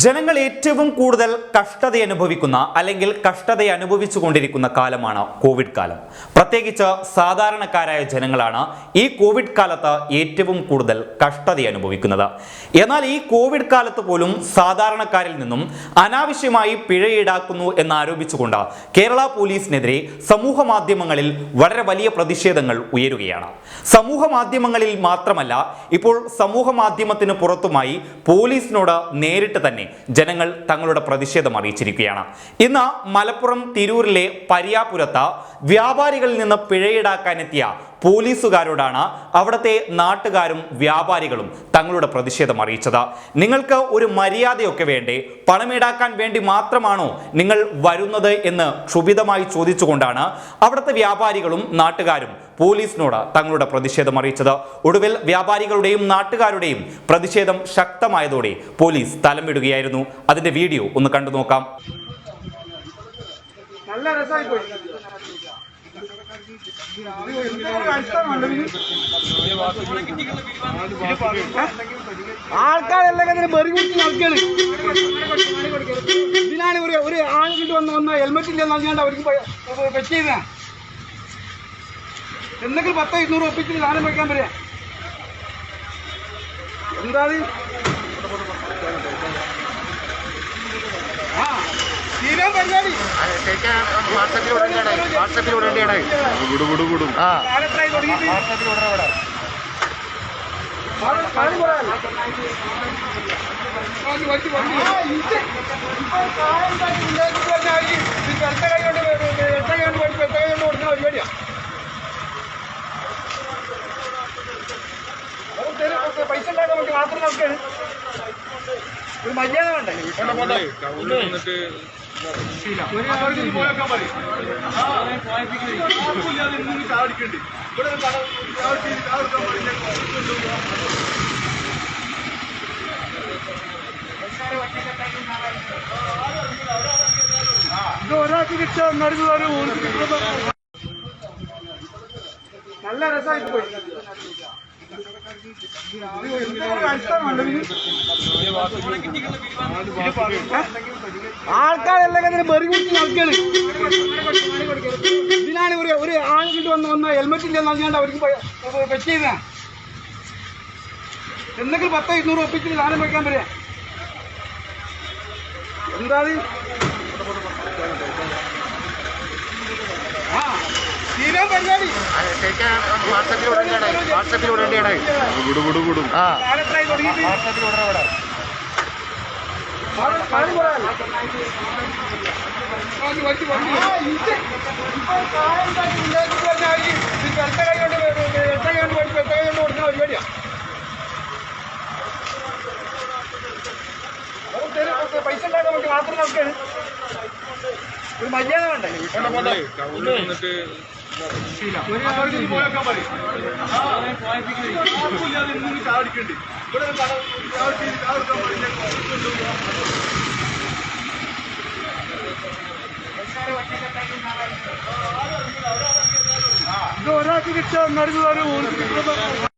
ജനങ്ങൾ ഏറ്റവും കൂടുതൽ കഷ്ടത അനുഭവിക്കുന്ന അല്ലെങ്കിൽ കഷ്ടത അനുഭവിച്ചു കൊണ്ടിരിക്കുന്ന കാലമാണ് കോവിഡ് കാലം. പ്രത്യേകിച്ച് സാധാരണക്കാരായ ജനങ്ങളാണ് ഈ കോവിഡ് കാലത്ത് ഏറ്റവും കൂടുതൽ കഷ്ടത അനുഭവിക്കുന്നത്. എന്നാൽ ഈ കോവിഡ് കാലത്ത് പോലും സാധാരണക്കാരിൽ നിന്നും അനാവശ്യമായി പിഴ ഈടാക്കുന്നു എന്നാരോപിച്ചുകൊണ്ട് കേരള പോലീസിനെതിരെ സമൂഹ മാധ്യമങ്ങളിൽ വളരെ വലിയ പ്രതിഷേധങ്ങൾ ഉയരുകയാണ്. സമൂഹ മാധ്യമങ്ങളിൽ മാത്രമല്ല ഇപ്പോൾ സമൂഹ മാധ്യമത്തിന് പുറത്തുമായി പോലീസിനോട് നേരിട്ട് തന്നെ ജനങ്ങൾ തങ്ങളുടെ പ്രതിഷേധം അറിയിച്ചിരിക്കുകയാണ്. ഇന്ന് മലപ്പുറം തിരൂരിലെ പരിയാപുരത്ത് വ്യാപാരികളിൽ നിന്ന് പിഴയീടാക്കാനെത്തിയ പോലീസുകാരോടാണ് അവിടുത്തെ നാട്ടുകാരും വ്യാപാരികളും തങ്ങളുടെ പ്രതിഷേധം അറിയിച്ചത്. നിങ്ങൾക്ക് ഒരു മര്യാദയൊക്കെ വേണ്ടേ? പണമീടാക്കാൻ വേണ്ടി മാത്രമാണോ നിങ്ങൾ വരുന്നത് എന്ന് ക്ഷുഭിതമായി ചോദിച്ചുകൊണ്ടാണ് അവിടുത്തെ വ്യാപാരികളും നാട്ടുകാരും പോലീസിനോട് തങ്ങളുടെ പ്രതിഷേധം അറിയിച്ചത്. ഒടുവിൽ വ്യാപാരികളുടെയും നാട്ടുകാരുടെയും പ്രതിഷേധം ശക്തമായതോടെ പോലീസ് സ്ഥലം വിടുകയായിരുന്നു അതിന്റെ വീഡിയോ ഒന്ന് കണ്ടു നോക്കാം. നല്ല പോയി. ആൾക്കാരെല്ലാം ഇതിനാണ് ഒരു ഒരു ആൾ വന്ന് ഹെൽമെറ്റ് ഇല്ലെന്ന് അറിഞ്ഞാണ്ട് അവർക്ക് വെച്ച് എന്തെങ്കിലും പത്തോ ഇരുന്നൂറ് ഒപ്പിച്ചിട്ട് സാധനം വയ്ക്കാൻ പറയാ എന്താ? ആ തീരാൻ പരിപാടി. വാട്സാപ്പിൽ വിടേണ്ടിയാണ് വാട്സാപ്പിൽ വിടേണ്ടിയാണ് വിടും വിടും വിടും ആ കാലത്തായി തുടങ്ങിയിട്ട് വാട്സാപ്പിൽ വിടണ വിടാം പാൽ പാൽ പോരാല്ലോ. വണ്ടി വണ്ടി വണ്ടി. ആ, ഇത് ഇപ്പൊ കായം ഉണ്ടാക്കി ഉണ്ടാക്കി പറഞ്ഞാൽ ഈ ഈ വെട്ട കൈ കൊണ്ട് വെ- വെ- വെട്ട കൈ കൊണ്ട് വെട്ട് വെട്ട കൈ കൊണ്ട് കൊടുക്കുന്ന പരിപാടിയാ. അത് തരും. ഒക്കെ പൈസ ഉണ്ടാക്കാൻ വേണ്ടി മാത്രം നോക്കാണ് ഒരു മര്യാദ വേണ്ടേ ഇത് ഒരാൾക്ക് കിട്ടിയ നടക്കുന്നവര് നല്ല രസമായിട്ട് പോയി ആൾക്കാരെല്ലാം ഇതിന് ബെറി കുട്ടി നടക്കാണ് ഇതിനാണ് ഒരു ഒരു ആണിട്ട് വന്ന് വന്ന ഹെൽമെറ്റ് ഇല്ല നൽകാണ്ട് അവർക്ക് വെച്ച് ചെയ്താ എന്തെങ്കിലും പത്തോ ഇരുന്നൂറ് ഒപ്പിച്ചിട്ട് സാധനം വയ്ക്കാൻ വരിക. എന്താ? ആ തീരാൻ പരിപാടി. വാട്സാപ്പിൽ വിടേണ്ടിയാണ് വാട്സാപ്പിൽ വിടേണ്ടിയാണ് വിടും വിടും വിടും ആ വാട്സാപ്പിൽ വിടണ വിടാം പാൽ പാൽ പോരാല്ലോ. വണ്ടി വണ്ടി വണ്ടി. ആ, ഇത് ഇപ്പൊ കായം ഉണ്ടാക്കി ഉണ്ടാക്കി പറഞ്ഞാൽ ഈ ഈ വെട്ട കൈ കൊണ്ട് വെ- വെ- വെട്ട കൈ കൊണ്ട് വെട്ട് വെട്ട കൈ കൊണ്ട് കൊടുക്കുന്ന പരിപാടിയാ അത് തരും. ഒക്കെ പൈസ ഉണ്ടാക്കാൻ വേണ്ടി മാത്രം നമുക്ക് ഒരു മര്യാദ വേണ്ടേ ചാടിക്കണ്ടി. ഇവിടെ ചാടിക്കാൻ പറയും. ഇത് ഒരാൾക്ക് കിട്ടിയ നടക്കുന്നവര്